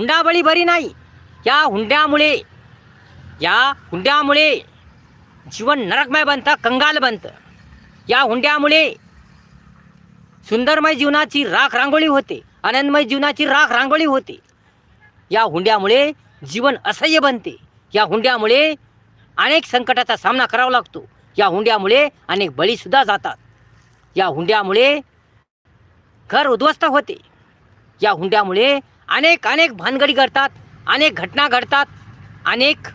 हुंडाबळी बरी नाही. या हुंड्यामुळे या हुंड्यामुळे जीवन नरकमय बनतं कंगाल बनतं. या हुंड्यामुळे सुंदरमय जीवनाची राख रांगोळी होते आनंदमय जीवनाची राख रांगोळी होते. या हुंड्यामुळे जीवन असह्य बनते. या हुंड्यामुळे अनेक संकटाचा सामना करावा लागतो. या हुंड्यामुळे अनेक बळीसुद्धा जातात. या हुंड्यामुळे घर उद्ध्वस्त होते. या हुंड्यामुळे अनेक अनेक भानगडी घडतात अनेक घटना घडतात अनेक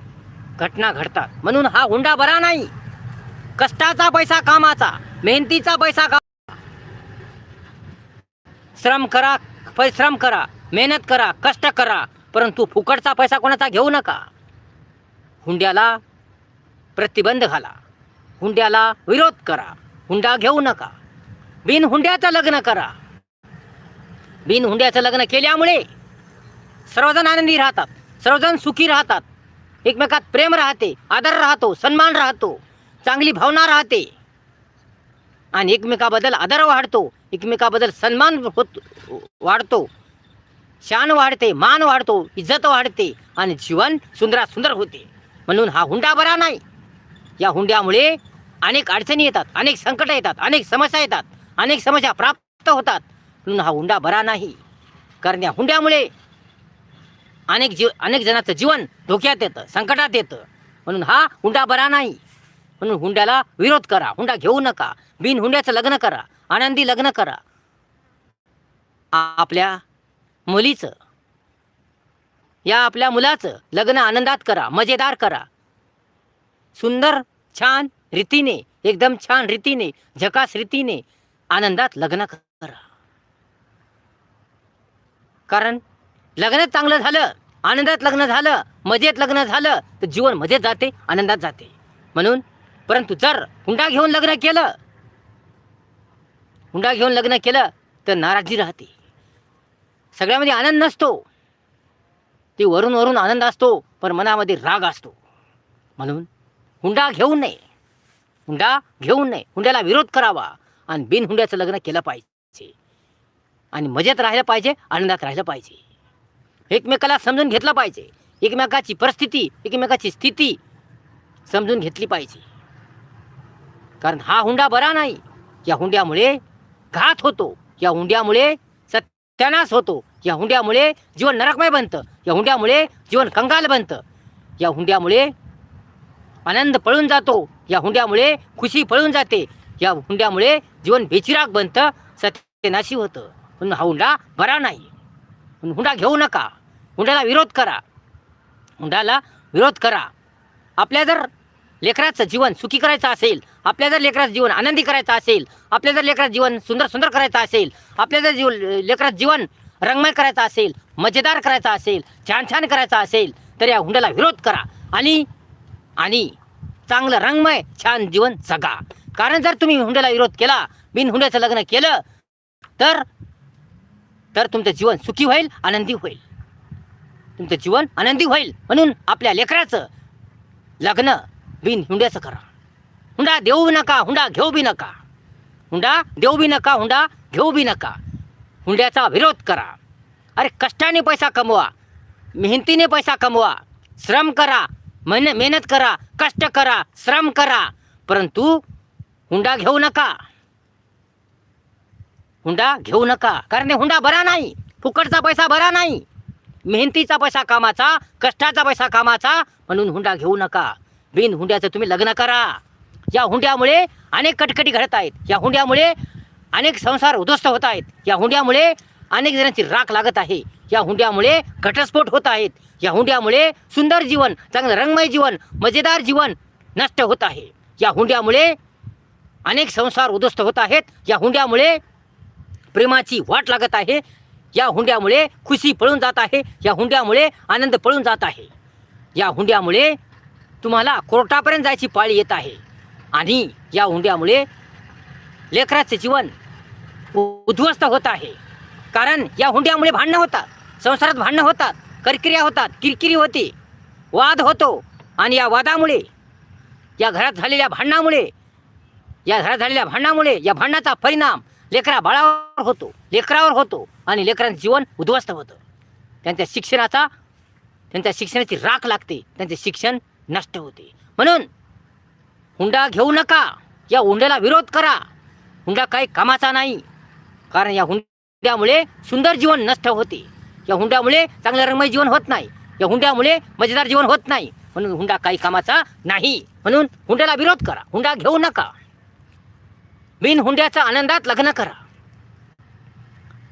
घटना घडतात. म्हणून हा हुंडा बरा नाही. कष्टाचा पैसा कामाचा मेहनतीचा पैसा का श्रम करा परिश्रम करा मेहनत करा कष्ट करा परंतु फुकटचा पैसा कोणाचा घेऊ नका. हुंड्याला प्रतिबंध घाला. हुंड्याला विरोध करा. हुंडा घेऊ नका. बिन हुंड्याचं लग्न करा. बिन हुंड्याचं लग्न केल्यामुळे सर्वजण आनंदी राहतात. सर्वजण सुखी राहतात. एकमेकात प्रेम राहते आदर राहतो सन्मान राहतो चांगली भावना राहते. आणि एकमेकाबद्दल आदर वाढतो एकमेकाबद्दल सन्मान होत वाढतो. शान वाढते मान वाढतो इज्जत वाढते आणि जीवन सुंदरात सुंदर होते. म्हणून हा हुंडा बरा नाही. या हुंड्यामुळे अनेक अडचणी येतात अनेक संकट येतात अनेक समस्या येतात अनेक समस्या प्राप्त होतात. म्हणून हा हुंडा बरा नाही. कारण या हुंड्यामुळे अनेक जीव अनेक जणांचं जीवन धोक्यात येतं संकटात येतं. म्हणून हा हुंडा बरा नाही. म्हणून हुंड्याला विरोध करा हुंडा घेऊ नका. बिन हुंड्याचं लग्न करा आनंदी लग्न करा. आपल्या मुलीचं या आपल्या मुलाचं लग्न आनंदात करा मजेदार करा. सुंदर छान रीतीने एकदम छान रीतीने झकास रीतीने आनंदात लग्न करा. कारण लग्नच चांगलं झालं आनंदात लग्न झालं मजेत लग्न झालं तर जीवन मजेत जाते आनंदात जाते. म्हणून परंतु जर हुंडा घेऊन लग्न केलं हुंडा घेऊन लग्न केलं तर नाराजी राहते. सगळ्यामध्ये आनंद नसतो. ती वरून वरून आनंद असतो पण मनामध्ये राग असतो. म्हणून हुंडा घेऊ नये. हुंडा घेऊ नये. हुंड्याला विरोध करावा आणि बिन हुंड्याचं लग्न केलं पाहिजे. आणि मजेत राहिलं पाहिजे आनंदात राहिलं पाहिजे. एकमेकाला समजून घेतलं पाहिजे. एकमेकाची परिस्थिती एकमेकाची स्थिती समजून घेतली पाहिजे. कारण हा हुंडा बरा नाही. या हुंड्यामुळे घात होतो. या हुंड्यामुळे सत्यानाश होतो. या हुंड्यामुळे जीवन नरकमय बनतं. या हुंड्यामुळे जीवन कंगाल बनतं. या हुंड्यामुळे आनंद पळून जातो. या हुंड्यामुळे खुशी पळून जाते. या हुंड्यामुळे जीवन बेचिराग बनतं. सत्यनाशी होतं. म्हणून हा हुंडा बरा नाही. हुंडा घेऊ नका. हुंड्याला विरोध करा. हुंड्याला विरोध करा. आपल्या जर लेकराचं जीवन सुखी करायचं असेल आपल्या जर लेकराचं जीवन आनंदी करायचं असेल आपल्या जर लेकराचं जीवन सुंदर सुंदर करायचं असेल आपल्या जर जीव लेकराचं जीवन रंगमय करायचं असेल मजेदार करायचं असेल छान छान करायचं असेल तर या हुंड्याला विरोध करा. आणि आणि चांगलं रंगमय छान जीवन जगा. कारण जर तुम्ही हुंड्याला विरोध केला बिन हुंड्याचं लग्न केलं तर तर तुमचं जीवन सुखी होईल आनंदी होईल. तुमचं जीवन आनंदी होईल म्हणून आपल्या लेकराचं लग्न बिन हुंड्याचं करा. हुंडा देऊ नका हुंडा घेऊ बी नका. हुंडा देऊ बी नका हुंडा घेऊ बी नका. हुंड्याचा विरोध करा. अरे कष्टाने पैसा कमवा मेहनतीने पैसा कमवा श्रम करा मेहनत करा कष्ट करा श्रम करा परंतु हुंडा घेऊ नका. हुंडा घेऊ नका कारण ते हुंडा बरा नाही. फुकटचा पैसा बरा नाही. मेहनतीचा पैसा कामाचा कष्टाचा पैसा कामाचा म्हणून हुंडा घेऊ नका. बिन हुंड्याचं तुम्ही लग्न करा. या हुंड्यामुळे अनेक कटकटी घडत आहेत. या हुंड्यामुळे अनेक संसार उद्ध्वस्त होत आहेत. या हुंड्यामुळे अनेक जणांची राख लागत आहे. या हुंड्यामुळे घटस्फोट होत आहेत. या हुंड्यामुळे सुंदर जीवन चांगलं रंगमय जीवन मजेदार जीवन नष्ट होत आहे. या हुंड्यामुळे अनेक संसार उद्ध्वस्त होत आहेत. या हुंड्यामुळे प्रेमाची वाट लागत आहे. या हुंड्यामुळे खुशी पळून जात आहे. या हुंड्यामुळे आनंद पळून जात आहे. या हुंड्यामुळे तुम्हाला कोर्टापर्यंत जायची पाळी येत आहे. आणि या हुंड्यामुळे लेकराचे जीवन उ- उद्ध्वस्त होत आहे. कारण या हुंड्यामुळे भांडणं होतात. संसारात भांडणं होतात. करक्रिया होतात. किरकिरी होते. वाद होतो. आणि या वादामुळे या घरात झालेल्या भांडणामुळे या घरात झालेल्या भांडणामुळे या भांडणाचा परिणाम लेकरा बाळावर होतो लेकरावर होतो आणि लेकरांचं जीवन उद्ध्वस्त होतं. त्यांच्या शिक्षणाचा त्यांच्या शिक्षणाची राख लागते त्यांचे शिक्षण नष्ट होते. म्हणून हुंडा घेऊ नका या हुंड्याला विरोध करा. हुंडा काही कामाचा नाही कारण या हुंड्यामुळे सुंदर जीवन नष्ट होते. या हुंड्यामुळे चांगलं रंगमय जीवन होत नाही. या हुंड्यामुळे मजेदार जीवन होत नाही. म्हणून हुंडा काही कामाचा नाही. म्हणून हुंड्याला विरोध करा. हुंडा घेऊ नका. बिन हुंड्याच्या आनंदात लग्न करा.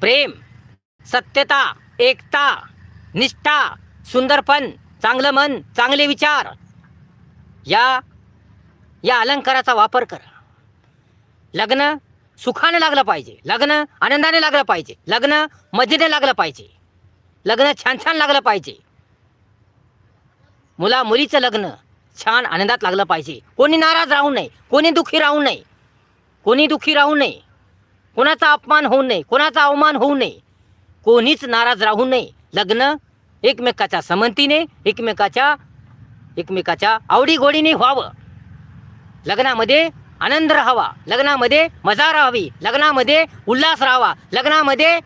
प्रेम सत्यता एकता निष्ठा सुंदरपण चांगलं मन चांगले विचार या या अलंकाराचा वापर करा. लग्न सुखाने लागलं पाहिजे. लग्न आनंदाने लागलं पाहिजे. लग्न मजेने लागलं पाहिजे. लग्न छान छान लागलं पाहिजे. मुला मुलीचं लग्न छान आनंदात लागलं पाहिजे. कोणी नाराज राहू नये. कोणी दुःखी राहू नये. कोणी दुःखी राहू नये. कोणाचा अपमान होऊ नये. कोणाचा अवमान होऊ नये. कोणीच नाराज राहू नये. लग्न एकमेकाच्या संमतीने एकमेकाच्या एकमेकाच्या आवडीगोडीने व्हावं. लग्नामध्ये आनंद राहावा. लग्नामध्ये मजा राहावी. लग्नामध्ये उल्हास राहावा. लग्नामध्ये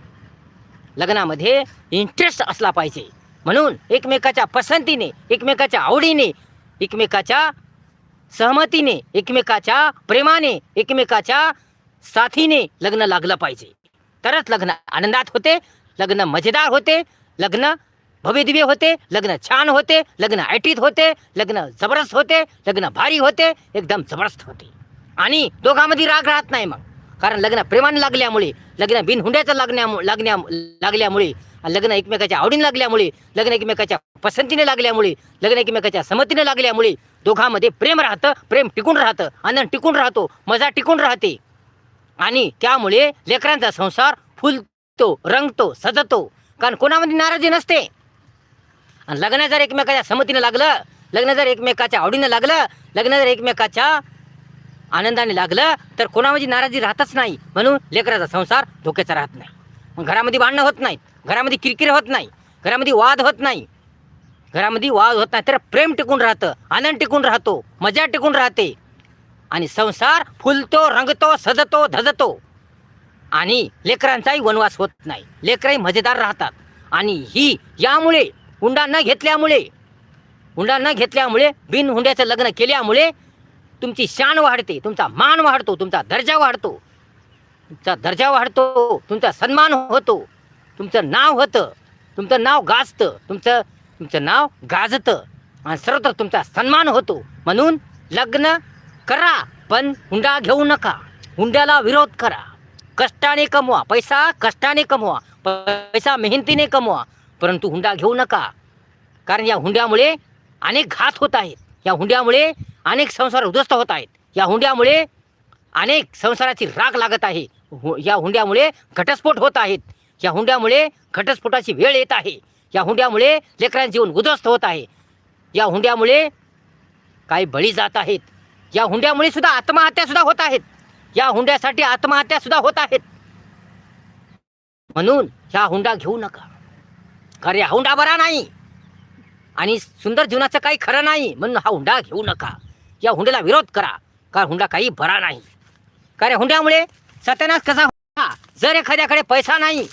लग्नामध्ये इंटरेस्ट असला पाहिजे. म्हणून एकमेकाच्या पसंतीने एकमेकाच्या आवडीने एकमेकाच्या सहमतीने एकमेकाच्या प्रेमाने एकमेकाच्या साथीने लग्न लागलं पाहिजे. तरच लग्न आनंदात होते लग्न मजेदार होते लग्न भव्यदिव्य होते लग्न छान होते लग्न ऐटीत होते लग्न जबरदस्त होते लग्न भारी होते एकदम जबरदस्त होते. आणि दोघांमध्ये राग राहत नाही मग. कारण लग्न प्रेमाने लागल्यामुळे लग्न बिनहुंड्याचं लागण्या लागण्या लागल्यामुळे लग्न एकमेकाच्या आवडीने लागल्यामुळे लग्न एकमेकाच्या पसंतीने लागल्यामुळे लग्न एकमेकाच्या समतीने लागल्यामुळे दोघांमध्ये प्रेम राहतं प्रेम टिकून राहतं आनंद टिकून राहतो मजा टिकून राहते. आणि त्यामुळे लेकरांचा संसार फुलतो रंगतो सजतो कारण कोणामध्ये नाराजी नसते. आणि लग्न जर एकमेकाच्या समतीने लागलं लग्न जर एकमेकाच्या आवडीनं लागलं लग्न जर एकमेकाच्या आनंदाने लागलं तर कोणामध्ये नाराजी राहतच नाही. म्हणून लेकराचा संसार धोक्याचा राहत नाही. मग घरामध्ये भांडणं होत नाहीत घरामध्ये किरकिर होत नाही. घरामध्ये वाद होत नाही. घरामध्ये वाद होत नाही तर प्रेम टिकून राहतं आनंद टिकून राहतो मजा टिकून राहते. आणि संसार फुलतो रंगतो सजतो धजतो. आणि लेकरांचाही वनवास होत नाही. लेकरही मजेदार राहतात. आणि ही यामुळे हुंडा न घेतल्यामुळे हुंडा न घेतल्यामुळे बिनहुंड्याचं लग्न केल्यामुळे तुमची शान वाढते तुमचा मान वाढतो तुमचा दर्जा वाढतो. तुमचा दर्जा वाढतो तुमचा सन्मान होतो. तुमचं नाव होतं तुमचं नाव गाजतं तुमचं तुमचं नाव गाजतं. आणि सर्वत्र तुमचा सन्मान होतो. म्हणून लग्न करा पण हुंडा घेऊ नका. हुंड्याला विरोध करा. कष्टाने कमवा पैसा कष्टाने कमवा पैसा मेहनतीने कमवा परंतु हुंडा घेऊ नका. कारण या हुंड्यामुळे अनेक घात होत आहेत. या हुंड्यामुळे अनेक संसार उद्ध्वस्त होत आहेत. या हुंड्यामुळे अनेक संसाराची राग लागत आहे. हु या हुंड्यामुळे घटस्फोट होत आहेत. या हुंड्यामुळे घटस्फोटाची वेळ येत आहे. या हुंड्यामुळे लेकरांचे जीवन उद्ध्वस्त होत आहे. या हुंड्यामुळे काही बळी जात आहेत. या हुंड्यामुळे सुद्धा आत्महत्या सुद्धा होत आहेत. या हुंड्यासाठी आत्महत्या सुद्धा होत आहेत. म्हणून ह्या हुंडा घेऊ नका. कारण हुंडा बरा नाही. आणि सुंदर जीवनाचं काही खरं नाही म्हणून हा हुंडा घेऊ नका. या हुंड्याला विरोध करा. कारण हुंडा काही बरा नाही. कारण हुंड्यामुळे सत्यानाश कसा होता? जर एखाद्याकडे पैसा नाही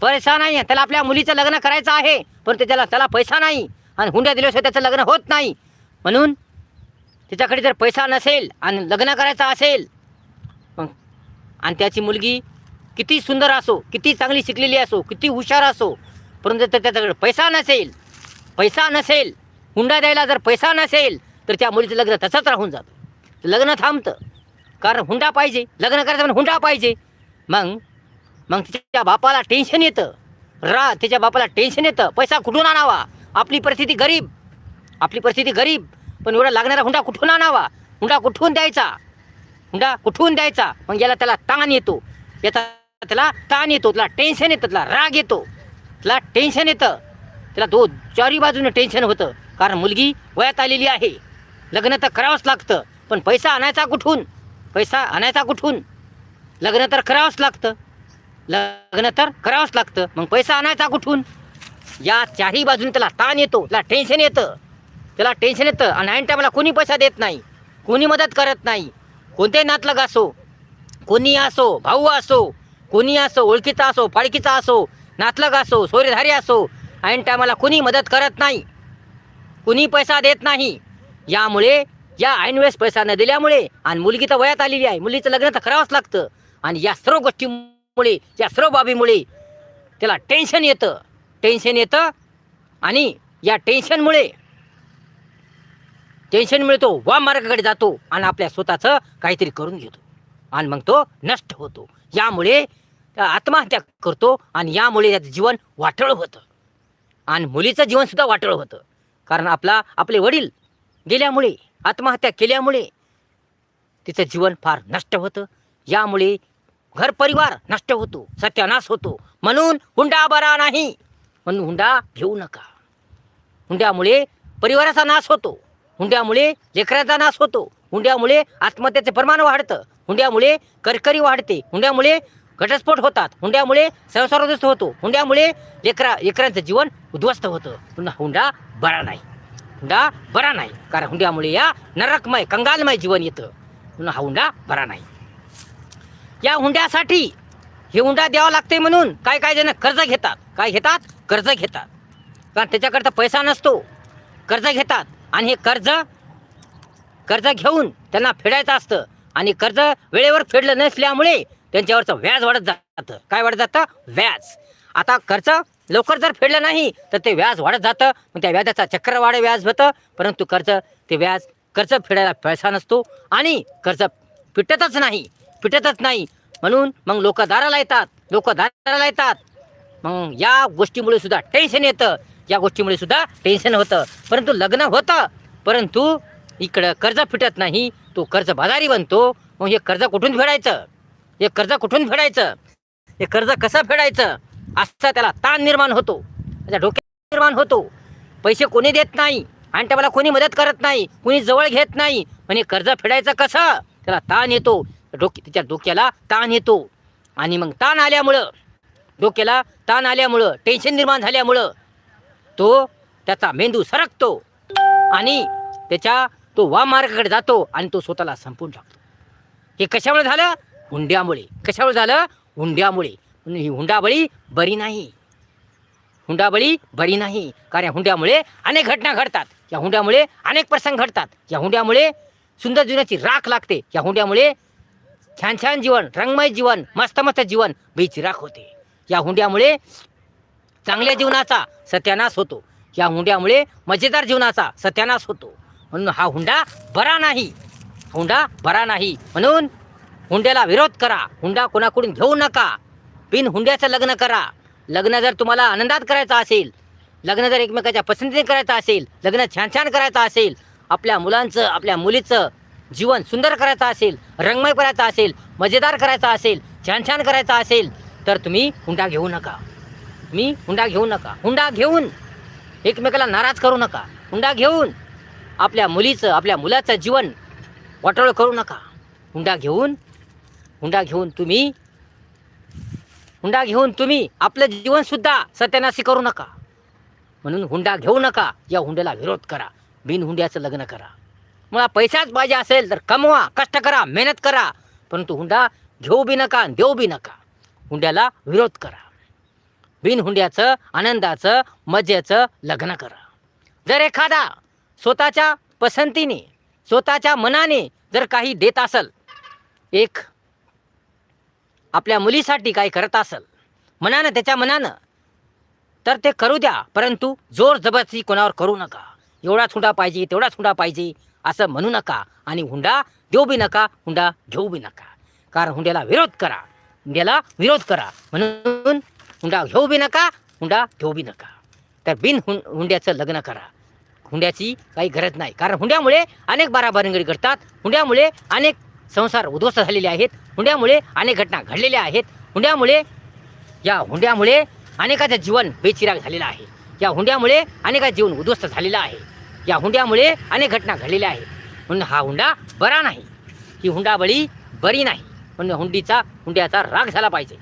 पैसा नाही त्याला आपल्या मुलीचं लग्न करायचं आहे पण त्याला त्याला पैसा नाही आणि हुंड्या दिल्याशिवाय त्याचं लग्न होत नाही म्हणून त्याच्याकडे जर पैसा नसेल आणि लग्न करायचं असेल मग आणि त्याची मुलगी किती सुंदर असो किती चांगली शिकलेली असो किती हुशार असो परंतु त्याच्याकडे पैसा नसेल पैसा नसेल हुंडा द्यायला जर पैसा नसेल तर त्या मुलीचं लग्न तसंच राहून जातं. लग्न थांबतं. कारण हुंडा पाहिजे. लग्न करायचं पण हुंडा पाहिजे. मग मग तिच्या बापाला टेन्शन येतं. रा तिच्या बापाला टेन्शन येतं. पैसा कुठून आणावा? आपली परिस्थिती गरीब. आपली परिस्थिती गरीब. पण एवढा लागणारा हुंडा कुठून आणावा? हुंडा कुठून द्यायचा? हुंडा कुठून द्यायचा? मग याला त्याला ताण येतो. याचा त्याला ताण येतो. त्याला टेन्शन येतं. त्याला राग येतो. त्याला टेन्शन येतं. त्याला दो चारी बाजूने टेन्शन होतं. कारण मुलगी वयात आलेली आहे. लग्न तर करावंच लागतं. पण पैसा आणायचा कुठून? पैसा आणायचा कुठून? लग्न तर करावंच लागतं. लग्न तर करावंच लागतं. मग पैसा आणायचा कुठून? या चारही बाजूने त्याला ताण येतो. त्याला टेन्शन येतं. त्याला टेन्शन येतं. आणि ऐन टायमाला कोणी पैसा देत नाही. कोणी मदत करत नाही. कोणतेही नातलग असो कोणी असो भाऊ असो कोणी असो ओळखीचा असो फाळकीचा असो नातलग असो सोयरेधारी असो ऐन टायमाला कुणी मदत करत नाही. कुणी पैसा देत नाही. यामुळे या ऐनवेळेस पैसा न दिल्यामुळे आणि मुलगी तर वयात आलेली आहे. मुलीचं लग्न तर करावंच लागतं. आणि या सर्व गोष्टीमुळे या सर्व बाबीमुळे त्याला टेन्शन येतं. टेन्शन येतं आणि या टेन्शनमुळे टेन्शन मिळतो वा मार्गाकडे जातो आणि आपल्या स्वतःचं काहीतरी करून घेतो. आणि मग तो नष्ट होतो. यामुळे आत्महत्या करतो आणि यामुळे त्याचं जीवन वाटळ होतं. आणि मुलीचं जीवनसुद्धा वाटळ होतं. कारण आपला आपले वडील गेल्यामुळे आत्महत्या केल्यामुळे तिचं जीवन फार नष्ट होतं. यामुळे घर परिवार नष्ट होतो सत्यानाश होतो. म्हणून हुंडा बरा नाही. म्हणून हुंडा घेऊ नका. हुंड्यामुळे परिवाराचा नाश होतो. हुंड्यामुळे लेकराचा नाश होतो. हुंड्यामुळे आत्महत्याचे प्रमाण वाढतं. हुंड्यामुळे करकरी वाढते. हुंड्यामुळे घटस्फोट होतात. हुंड्यामुळे संसार होतो. हुंड्यामुळे लेकरा लेकरांचं जीवन उद्ध्वस्त होतं. पुन्हा हुंडा बरा नाही. हुंडा बरा नाही. कारण हुंड्यामुळे या नरकमय कंगालमय जीवन येतं. पुन्हा हा हुंडा बरा नाही. या हुंड्यासाठी हे हुंडा द्यावा लागते म्हणून काय काय जण कर्ज घेतात. काय घेतात? कर्ज घेतात. कारण त्याच्याकरता पैसा नसतो. कर्ज घेतात. आणि हे कर्ज कर्ज घेऊन त्यांना फेडायचं असतं. आणि कर्ज वेळेवर फेडलं नसल्यामुळे त्यांच्यावरचं व्याज वाढत जातं. काय वाढत जातं? व्याज. आता कर्ज लवकर जर फेडलं नाही तर ते व्याज वाढत जातं. मग त्या व्याजाचा चक्रवाढ व्याज होतं. परंतु कर्ज ते व्याज कर्ज फेडायला पैसा नसतो आणि कर्ज पिटतच नाही. पिटतच नाही. म्हणून मग लोक दाराला येतात. लोक दाराला येतात. मग या गोष्टीमुळे सुद्धा टेन्शन येतं. या गोष्टीमुळे सुद्धा टेन्शन होतं. परंतु लग्न होतं. परंतु इकडं कर्ज फिटत नाही. तो कर्ज बाजारी बनतो. मग हे कर्ज कुठून फेडायचं? हे कर्ज कुठून फेडायचं? हे कर्ज कसं फेडायचं? असा त्याला ताण निर्माण होतो. त्याच्या डोक्यात निर्माण होतो. पैसे कोणी देत नाही आणि त्या मला कोणी मदत करत नाही कोणी जवळ घेत नाही. म्हणजे कर्ज फेडायचं कसं? त्याला ताण येतो. डोके त्याच्या डोक्याला ताण येतो. आणि मग ताण आल्यामुळं डोक्याला ताण आल्यामुळं टेन्शन निर्माण झाल्यामुळं तो त्याचा मेंदू सरकतो. आणि त्याच्या तो वामार्गाकडे जातो आणि तो स्वतःला संपून टाकतो. हे कशामुळे झालं? हुंड्यामुळे. कशामुळे झालं? हुंड्यामुळे. ही हुंडाबळी बरी नाही. हुंडाबळी बरी नाही. कारण या हुंड्यामुळे अनेक घटना घडतात. या हुंड्यामुळे अनेक प्रसंग घडतात. या हुंड्यामुळे सुंदर जीवनाची राख लागते. या हुंड्यामुळे छान छान जीवन रंगमय जीवन मस्त मस्त जीवन राख होते. या हुंड्यामुळे चांगल्या जीवनाचा सत्यानाश होतो. या हुंड्यामुळे मजेदार जीवनाचा सत्यानाश होतो. म्हणून हा हुंडा बरा नाही. हुंडा बरा नाही. म्हणून हुंड्याला विरोध करा. हुंडा कोणाकडून घेऊ नका. बिन हुंड्याचं लग्न करा. लग्न जर तुम्हाला आनंदात करायचं असेल लग्न जर एकमेकाच्या पसंतीने करायचं असेल लग्न छान छान करायचं असेल आपल्या मुलांचं आपल्या मुलीचं जीवन सुंदर करायचं असेल रंगमय करायचं असेल मजेदार करायचं असेल छान छान करायचं असेल तर तुम्ही हुंडा घेऊ नका. मी हुंडा घेऊ नका. हुंडा घेऊन एकमेकाला नाराज करू नका. हुंडा घेऊन आपल्या मुलीचं आपल्या मुलाचं जीवन वाटोळ करू नका. हुंडा घेऊन हुंडा घेऊन तुम्ही? हुंडा घेऊन तुम्ही आपलं जीवनसुद्धा सत्यानाशी करू नका. म्हणून हुंडा घेऊ नका. या हुंड्याला विरोध करा. बिन हुंड्याचं लग्न करा. मला पैसाच पाहिजे असेल तर कमवा कष्ट करा मेहनत करा. परंतु हुंडा घेऊ बी नका आणि देऊ बी नका. हुंड्याला विरोध करा. बिन हुंड्याचं आनंदाचं मजेचं लग्न करा. जर एखादा स्वतःच्या पसंतीने स्वतःच्या मनाने जर काही देत असल एक आपल्या मुलीसाठी काही करत असल. मनानं त्याच्या मनानं. तर ते करू द्या परंतु जोर जबरदस्ती कोणावर करू नका. एवढाच हुंडा पाहिजे तेवढाच हुंडा पाहिजे असं म्हणू नका. आणि हुंडा देऊ बी नका हुंडा घेऊ बी नका. कारण हुंड्याला विरोध करा. हुंड्याला विरोध करा. म्हणून हुंडा घेऊ बी नका हुंडा घेऊ बी नका. तर बिन हुं हुंड्याचं लग्न करा. हुंड्याची काही गरज नाही. कारण हुंड्यामुळे अनेक बाराबारंगडी घडतात. हुंड्यामुळे अनेक संसार उद्ध्वस्त झालेले आहेत. हुंड्यामुळे अनेक घटना घडलेल्या आहेत. हुंड्यामुळे या हुंड्यामुळे अनेकाचं जीवन बेचिराग झालेलं आहे. या हुंड्यामुळे अनेकाचं जीवन उद्ध्वस्त झालेलं आहे. या हुंड्यामुळे अनेक घटना घडलेल्या आहेत. म्हणून हा हुंडा बरा नाही. ही हुंडाबळी बरी नाही. म्हणून हुंडीचा हुंड्याचा राग झाला पाहिजे.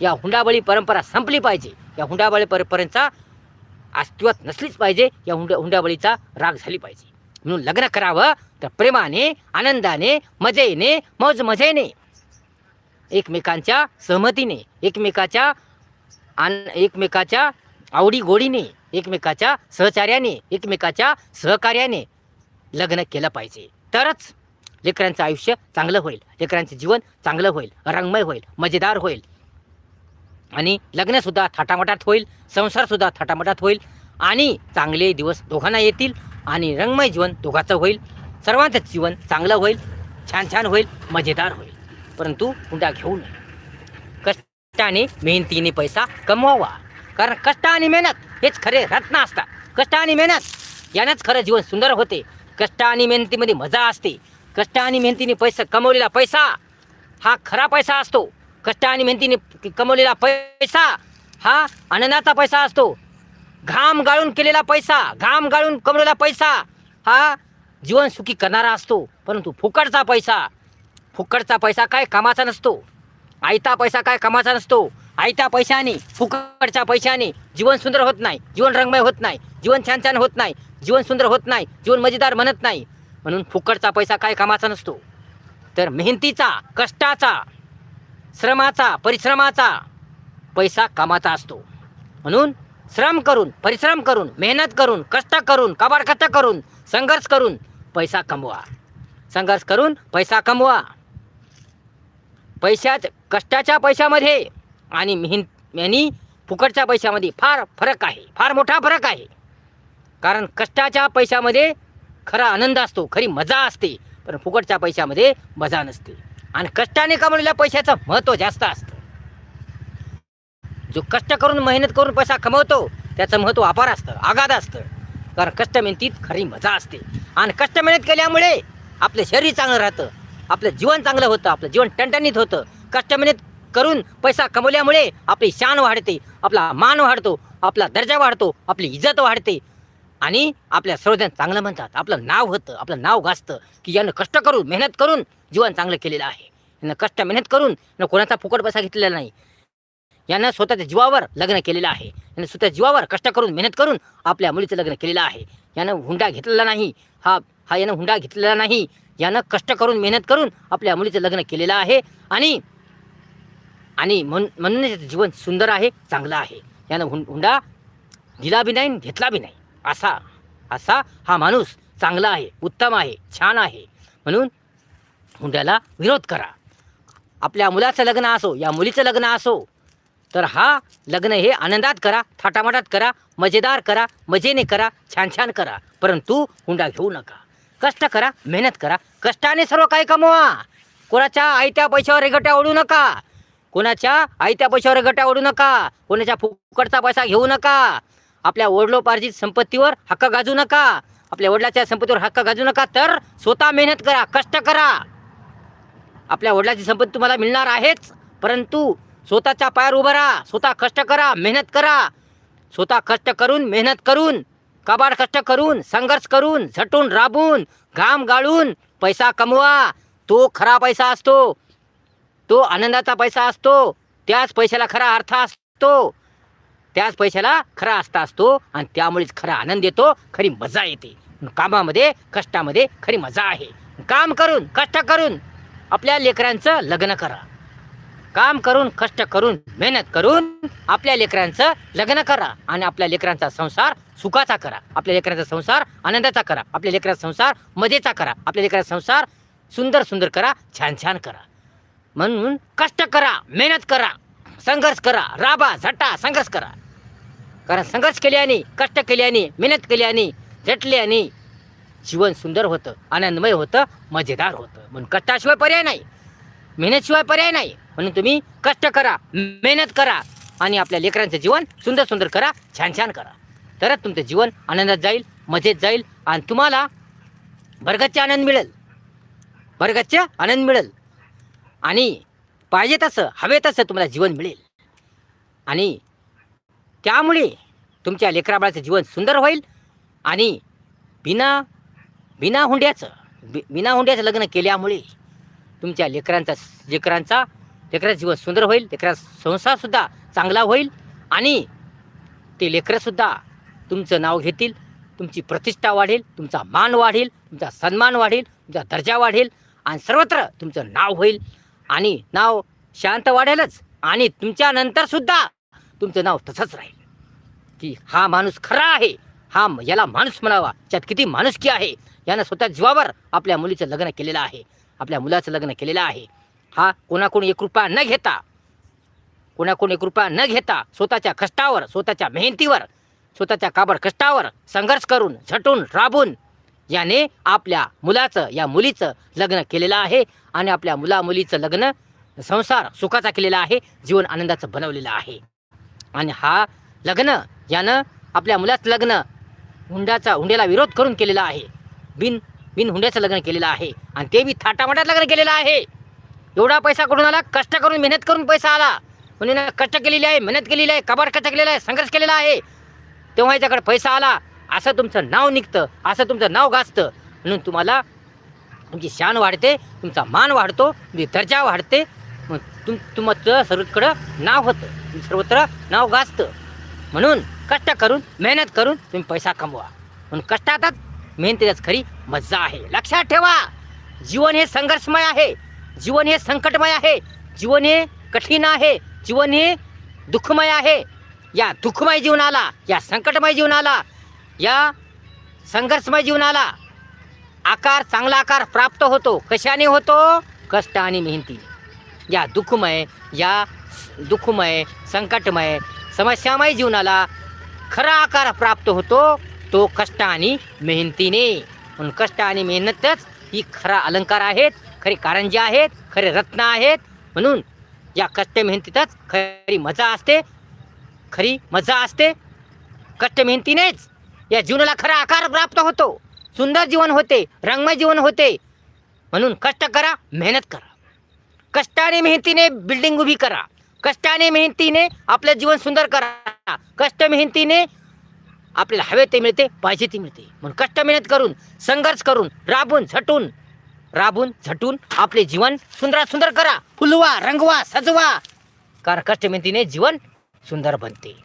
या हुंडाबळी परंपरा संपली पाहिजे. या हुंडाबळी परंपरेचा अस्तित्वात नसलीच पाहिजे. या हुंड हुंडाबळीचा राग झाली पाहिजे. म्हणून लग्न करावं तर प्रेमाने आनंदाने मजेने मौज मजेने एकमेकांच्या सहमतीने एकमेकाच्या आन एकमेकाच्या आवडीगोडीने एकमेकाच्या सहचार्याने एकमेकाच्या सहकार्याने लग्न केलं पाहिजे. तरच लेकरांचं आयुष्य चांगलं होईल. लेकरांचं जीवन चांगलं होईल. रंगमय होईल. मजेदार होईल. आणि लग्नसुद्धा थाटामाटात होईल. संसारसुद्धा थाटामाटात होईल. आणि चांगले दिवस दोघांना येतील. आणि रंगमय जीवन दोघाचं होईल. सर्वांचं जीवन चांगलं होईल. छान छान होईल. मजेदार होईल. परंतु हुंडा घेऊ नये. कष्टाने मेहनतीने पैसा कमवावा. कारण कष्ट आणि मेहनत हेच खरे रत्न असतात. कष्ट आणि मेहनत यानंच खरं जीवन सुंदर होते. कष्ट आणि मेहनतीमध्ये मजा असते. कष्ट आणि मेहनतीने पैसा कमवलेला पैसा हा खरा पैसा असतो. कष्ट आणि मेहनतीने कमवलेला पैसा हा आनंदाचा पैसा असतो. घाम गाळून केलेला पैसा घाम गाळून कमवलेला पैसा हा जीवन सुखी करणारा असतो. परंतु फुकटचा पैसा फुकटचा पैसा काय कामाचा नसतो. आयता पैसा काय कामाचा नसतो. आयत्या पैशाने फुकटच्या पैशाने जीवन सुंदर होत नाही जीवन रंगमय होत नाही जीवन छान छान होत नाही जीवन सुंदर होत नाही जीवन मजेदार म्हणत नाही. म्हणून फुकटचा पैसा काय कामाचा नसतो. तर मेहनतीचा कष्टाचा श्रमाचा परिश्रमाचा पैसा कामाचा असतो. म्हणून श्रम करून परिश्रम करून मेहनत करून कष्ट करून काबाड करून संघर्ष करून पैसा कमवा. संघर्ष करून पैसा कमवा. पैशाच कष्टाच्या पैशामध्ये आणि मेहन आणि फुकटच्या पैशामध्ये फार फरक आहे. फार मोठा फरक आहे. कारण कष्टाच्या पैशामध्ये खरा आनंद असतो खरी मजा असते. पण फुकटच्या पैशामध्ये मजा नसते. आणि कष्टाने कमवलेल्या पैशाचं महत्त्व जास्त असतं. जो कष्ट करून मेहनत करून पैसा कमवतो त्याचं महत्त्व अपार असतं आगाध असतं. कारण कष्ट मेहनतीत खरी मजा असते. आणि कष्ट मेहनत केल्यामुळे आपलं शरीर चांगलं राहतं आपलं जीवन चांगलं होतं आपलं जीवन टणटणीत होतं. कष्ट मेहनत करून पैसा कमवल्यामुळे आपली शान वाढते आपला मान वाढतो आपला दर्जा वाढतो आपली इज्जत वाढते. आणि आपल्या सर्वजण चांगलं म्हणतात. आपलं नाव होतं आपलं नाव गाजतं की यानं कष्ट करून मेहनत करून जीवन चांगलं केलेलं आहे. यानं कष्ट मेहनत करून यानं कोणाचा फुकट पैसा घेतलेला नाही. यानं स्वतःच्या जीवावर लग्न केलेलं आहे. यांना स्वतः जीवावर कष्ट करून मेहनत करून आपल्या मुलीचं लग्न केलेलं आहे. यानं हुंडा घेतलेला नाही. हा हा यानं हुंडा घेतलेला नाही. यानं कष्ट करून मेहनत करून आपल्या मुलीचं लग्न केलेलं आहे. आणि आणि म्हण म्हणून जीवन सुंदर आहे चांगलं आहे. यानं हुं हुंडा दिला बी नाही आणि घेतला बी नाही. असा असा हा माणूस चांगला आहे उत्तम आहे छान आहे. म्हणून हुंड्याला विरोध करा. आपल्या मुलाचं लग्न असो या मुलीचं लग्न असो तर हा लग्न हे आनंदात करा थाटामाटात करा मजेदार करा मजेने करा छान छान करा. परंतु हुंडा घेऊ नका. कष्ट करा मेहनत करा. कष्टाने सर्व काही कमवा. कोणाच्या आयत्या पैशावर रेगट्या ओढू नका. कोणाच्या आयत्या पैशावर रेगट्या ओढू नका. कोणाच्या फुकटचा पैसा घेऊ नका. आपल्या वडिलोपार्जित संपत्तीवर हक्क गाजू नका. आपल्या वडिलाच्या संपत्तीवर हक्क गाजू नका. तर स्वतः मेहनत करा कष्ट करा. आपल्या वडिलाची संपत्ती तुम्हाला मिळणार आहेच. परंतु स्वतःच्या पायावर उभं राहा. स्वतः कष्ट करा मेहनत करा. स्वतः कष्ट करून मेहनत करून कबाड कष्ट करून संघर्ष करून झटून राबून घाम गाळून पैसा कमवा. तो खरा पैसा असतो. तो आनंदाचा पैसा असतो. त्याच पैशाला खरा अर्थ असतो. त्याच पैशाला खरा अर्थ असतो आणि त्यामुळेच खरा आनंद येतो. खरी मजा येते. कामामध्ये कष्टामध्ये खरी मजा आहे. काम करून कष्ट करून आपल्या लेकरांचं लग्न करा. काम करून कष्ट करून मेहनत करून आपल्या लेकरांचं लग्न करा आणि आपल्या लेकरांचा संसार सुखाचा करा. आपल्या लेकरांचा संसार आनंदाचा करा. आपल्या लेकरांचा संसार मजेचा करा. आपल्या लेकरांचा संसार सुंदर सुंदर करा छान छान करा. म्हणून कष्ट करा मेहनत करा संघर्ष करा राबा झटा संघर्ष करा. कारण संघर्ष केल्याने कष्ट केल्याने मेहनत केल्याने झटल्याने जीवन सुंदर होतं आनंदमय होतं मजेदार होतं. म्हणून कष्टाशिवाय पर्याय नाही. मेहनतशिवाय पर्याय नाही. म्हणून तुम्ही कष्ट करा मेहनत करा आणि आपल्या लेकरांचं जीवन सुंदर सुंदर करा छान छान करा. तरच तुमचं जीवन आनंदात जाईल मजेत जाईल आणि तुम्हाला भरगतचे आनंद मिळेल. भरगतचे आनंद मिळेल. आणि पाहिजे तसं हवे तसं तुम्हाला जीवन मिळेल. आणि त्यामुळे तुमच्या लेकराबाळाचं जीवन सुंदर होईल आणि बिना बिना हुंड्याचं बि बिना हुंड्याचं लग्न केल्यामुळे तुमच्या लेकरांचा लेकरांचा लेकराचा जीवन सुंदर होईल लेकराचा संसारसुद्धा चांगला होईल आणि ते लेकरंसुद्धा तुमचं नाव घेतील तुमची प्रतिष्ठा वाढेल तुमचा मान वाढेल तुमचा सन्मान वाढेल तुमचा दर्जा वाढेल आणि सर्वत्र तुमचं नाव होईल आणि नाव शांत वाढेलच आणि तुमच्यानंतरसुद्धा तुमचं नाव तसंच राहील. की हा माणूस खरा आहे हा म- याला माणूस म्हणावा त्यात किती माणुसकी आहे यानं स्वतः जीवावर आपल्या मुलीचं लग्न केलेलं आहे. आपल्या मुलाचं लग्न केलेलं आहे. हा कोणाकोणी एक रुपया न घेता कोणाकोणी एक रुपया न घेता स्वतःच्या कष्टावर स्वतःच्या मेहनतीवर स्वतःच्या काबड कष्टावर संघर्ष करून झटून राबून याने आपल्या मुलाचं या मुलीचं लग्न केलेलं आहे आणि आपल्या मुला मुलीचं लग्न संसार सुखाचा केलेला आहे जीवन आनंदाचं बनवलेलं आहे. आणि हा लग्न यानं आपल्या मुलाचं लग्न हुंड्याचा हुंड्याला विरोध करून केलेला आहे. बिन बिन हुंड्याचं लग्न केलेलं आहे आणि ते बी थाटामाटात लग्न केलेलं आहे. एवढा पैसा कुठून आला? कष्ट करून मेहनत करून पैसा आला. म्हणून कष्ट केलेली आहे मेहनत केलेली आहे कबाड कष्ट केलेला आहे संघर्ष केलेला आहे. तेव्हा याच्याकडे पैसा आला. असं तुमचं नाव निघतं असं तुमचं नाव गाजतं. म्हणून तुम्हाला तुमची शान वाढते तुमचा मान वाढतो तुमची दर्जा वाढते. मग तुम तुमचं सर्वकडं नाव होतं. सर्वत्र नाव गाजतं. म्हणून कष्ट करून मेहनत करून तुम्ही पैसा कमवा. म्हणून कष्टातच मेहनतीतच खरी मजा आहे. लक्षात ठेवा. जीवन हे संघर्षमय आहे. जीवन हे संकटमय आहे. जीवन हे कठीण आहे. जीवन हे दुःखमय आहे. या दुःखमय जीवनाला या संकटमय जीवनाला या संघर्षमय जीवनाला आकार चांगला आकार प्राप्त होतो. कशाने होतो? कष्ट आणि मेहनतीने. या दुःखमय या दुःखमय संकटमय समस्यामय जीवनाला खरा आकार प्राप्त होतो. तो कष्ट आणि मेहनतीने. म्हणून कष्ट आणि मेहनतच ही खरा अलंकार आहेत खरे कारंजे आहेत खरे रत्न आहेत. म्हणून या कष्ट मेहनतीतच खरी मजा असते खरी मजा असते. कष्ट मेहनतीनेच या जीवनाला खरा आकार प्राप्त होतो. सुंदर जीवन होते रंगमय जीवन होते. म्हणून कष्ट करा मेहनत करा. कष्टाने मेहनतीने बिल्डिंग उभी करा. कष्टाने मेहनतीने आपलं जीवन सुंदर करा. कष्ट मेहनतीने आपल्याला हवे ते मिळते पाहिजे ते मिळते. म्हणून कष्ट मेहनत करून संघर्ष करून राबून झटून राबून झटून आपले जीवन सुंदरात सुंदर करा. फुलवा रंगवा सजवा. कारण कष्ट मेहनतीने जीवन सुंदर बनते.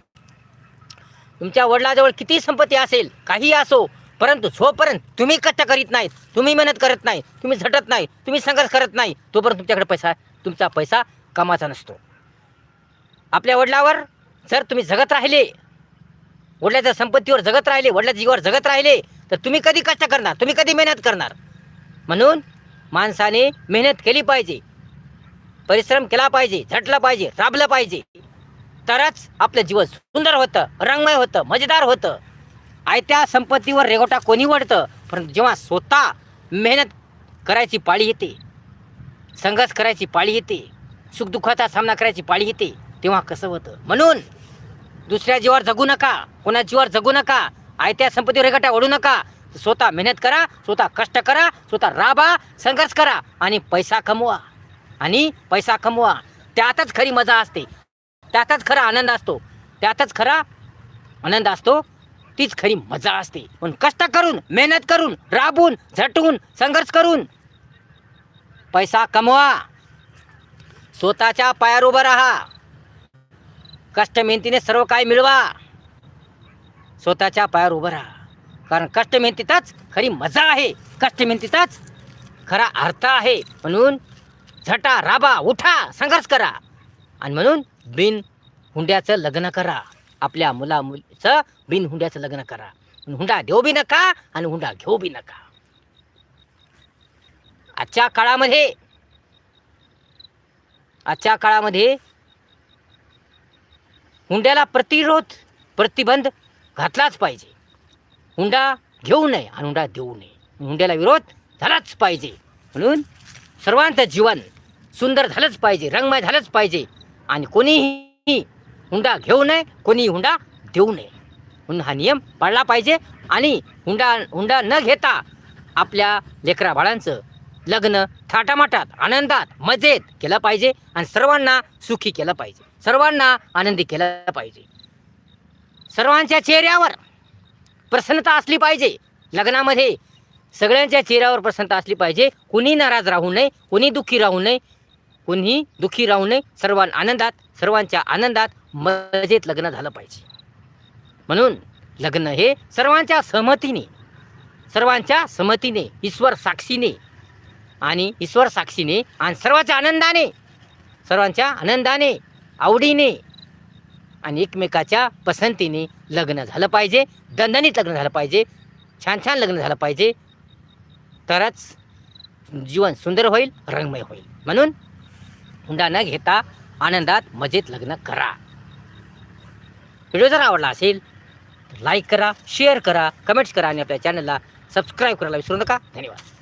तुमच्या वडिलाजवळ किती संपत्ती असेल काही असो परंतु जोपर्यंत तुम्ही कष्ट करीत नाहीत तुम्ही मेहनत करत नाही तुम्ही झटत नाही तुम्ही संघर्ष करत नाही तोपर्यंत तुमच्याकडे पैसा तुमचा पैसा कामाचा नसतो. आपल्या वडिलावर जर तुम्ही जगत राहिले वडिलाच्या संपत्तीवर जगत राहिले वडिलाच्या जीवावर जगत राहिले तर तुम्ही कधी कष्ट करणार? तुम्ही कधी मेहनत करणार? म्हणून माणसाने मेहनत केली पाहिजे. परिश्रम केला पाहिजे झटलं पाहिजे राबलं पाहिजे. तरच आपलं जीवन सुंदर होतं रंगमय होतं मजेदार होतं. आयत्या संपत्तीवर रेगोटा कोणी वडतं परंतु जेव्हा स्वतः मेहनत करायची पाळी येते संघर्ष करायची पाळी येते सुखदुःखाचा सामना करायची पाळी येते तेव्हा कसं होतं? म्हणून दुसऱ्या जीवावर जगू नका कोणा जीवावर जगू नका आयत्या संपत्तीवर रेगोटा ओढू नका. स्वतः मेहनत करा स्वतः कष्ट करा स्वतः राबा संघर्ष करा आणि पैसा कमवा. आणि पैसा कमवा. त्यातच खरी मजा असते. त्यातच खरा आनंद असतो. त्यातच खरा आनंद असतो. तीच खरी मजा असते. पण कष्ट करून मेहनत करून राबून झटून संघर्ष करून पैसा कमवा. स्वतःच्या पायावर उभं राहा. कष्ट मेहनतीने सर्व काय मिळवा. स्वतःच्या पायावर उभं राहा. कारण कष्ट मेहनतीतच खरी मजा आहे. कष्ट मेहनतीतच खरा अर्थ आहे. म्हणून झटा राबा उठा संघर्ष करा. आणि म्हणून बिन हुंड्याचं लग्न करा. आपल्या मुला मुलीचं बिन हुंड्याचं लग्न करा. हुंडा देऊ बी नका आणि हुंडा घेऊ बी नका. आजच्या काळामध्ये आजच्या काळामध्ये हुंड्याला प्रतिरोध प्रतिबंध घातलाच पाहिजे. हुंडा घेऊ नये आणि हुंडा देऊ नये. हुंड्याला विरोध झालाच पाहिजे. म्हणून सर्वांचं जीवन सुंदर झालंच पाहिजे रंगमय झालंच पाहिजे आणि कोणीही हुंडा घेऊ नये कोणीही हुंडा देऊ नये. म्हणून हा नियम पाळला पाहिजे आणि हुंडा हुंडा न घेता आपल्या लेकरा बाळांचं लग्न थाटामाटात आनंदात मजेत केलं पाहिजे आणि सर्वांना सुखी केलं पाहिजे. सर्वांना आनंदी केलं पाहिजे. सर्वांच्या चेहऱ्यावर प्रसन्नता असली पाहिजे. लग्नामध्ये सगळ्यांच्या चेहऱ्यावर प्रसन्नता असली पाहिजे. कुणी नाराज राहू नये कुणी दुःखी राहू नये कुणी दुःखी राहू नये. सर्वां आनंदात सर्वांच्या आनंदात मजेत लग्न झालं पाहिजे. म्हणून लग्न हे सर्वांच्या सहमतीने सर्वांच्या सहमतीने ईश्वर साक्षीने आणि ईश्वर साक्षीने आणि सर्वांच्या आनंदाने सर्वांच्या आनंदाने आवडीने आणि एकमेकाच्या पसंतीने लग्न झालं पाहिजे दणदणीत लग्न झालं पाहिजे छान छान लग्न झालं पाहिजे तरच जीवन सुंदर होईल रंगमय होईल. म्हणून हुंडा न घेता आनंदात मजेत लग्न करा. व्हिडिओ जर आवडला असेल तर लाईक करा शेअर करा कमेंट्स करा आणि आपल्या चॅनलला सबस्क्राईब करायला विसरू नका. धन्यवाद.